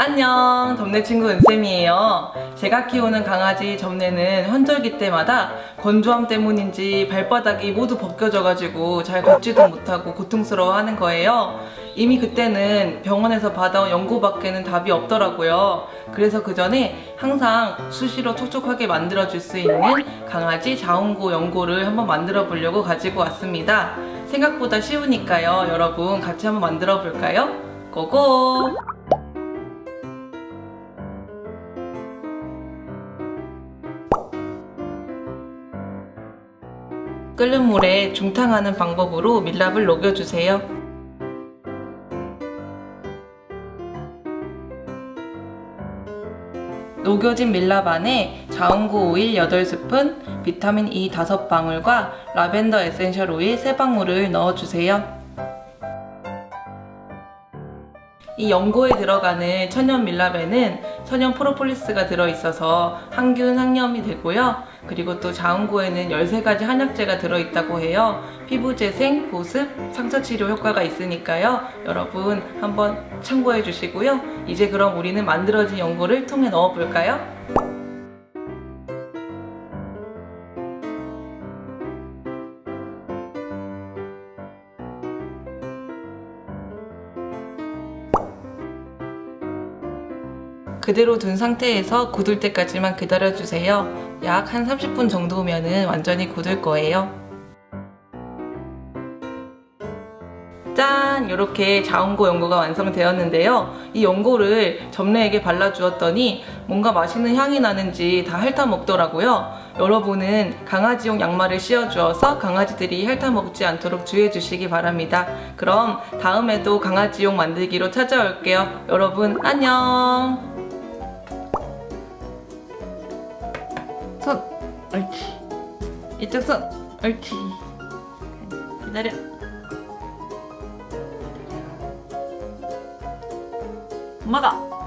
안녕. 점내 친구 은쌤이에요. 제가 키우는 강아지 점내는 환절기 때마다 건조함 때문인지 발바닥이 모두 벗겨져 가지고 잘 걷지도 못하고 고통스러워 하는 거예요. 이미 그때는 병원에서 받아온 연고밖에는 답이 없더라고요. 그래서 그 전에 항상 수시로 촉촉하게 만들어 줄 수 있는 강아지 자운고 연고를 한번 만들어 보려고 가지고 왔습니다. 생각보다 쉬우니까요. 여러분 같이 한번 만들어 볼까요? 고고! 끓는 물에 중탕하는 방법으로 밀랍을 녹여주세요. 녹여진 밀랍 안에 자운고 오일 8스푼, 비타민 E 5방울과 라벤더 에센셜 오일 3방울을 넣어주세요. 이 연고에 들어가는 천연 밀랍에는 천연 프로폴리스가 들어있어서 항균 항염이 되고요. 그리고 또 자운고에는 13가지 한약재가 들어있다고 해요. 피부 재생, 보습, 상처 치료 효과가 있으니까요. 여러분 한번 참고해 주시고요. 이제 그럼 우리는 만들어진 연고를 통에 넣어 볼까요? 그대로 둔 상태에서 굳을 때까지만 기다려주세요. 약 한 30분 정도면 완전히 굳을 거예요. 짠! 이렇게 자운고 연고가 완성되었는데요. 이 연고를 점례에게 발라주었더니 뭔가 맛있는 향이 나는지 다 핥아 먹더라고요. 여러분은 강아지용 양말을 씌워주어서 강아지들이 핥아 먹지 않도록 주의해 주시기 바랍니다. 그럼 다음에도 강아지용 만들기로 찾아올게요. 여러분 안녕! 옳지. 이쪽 손. 옳지. 기다려. 엄마가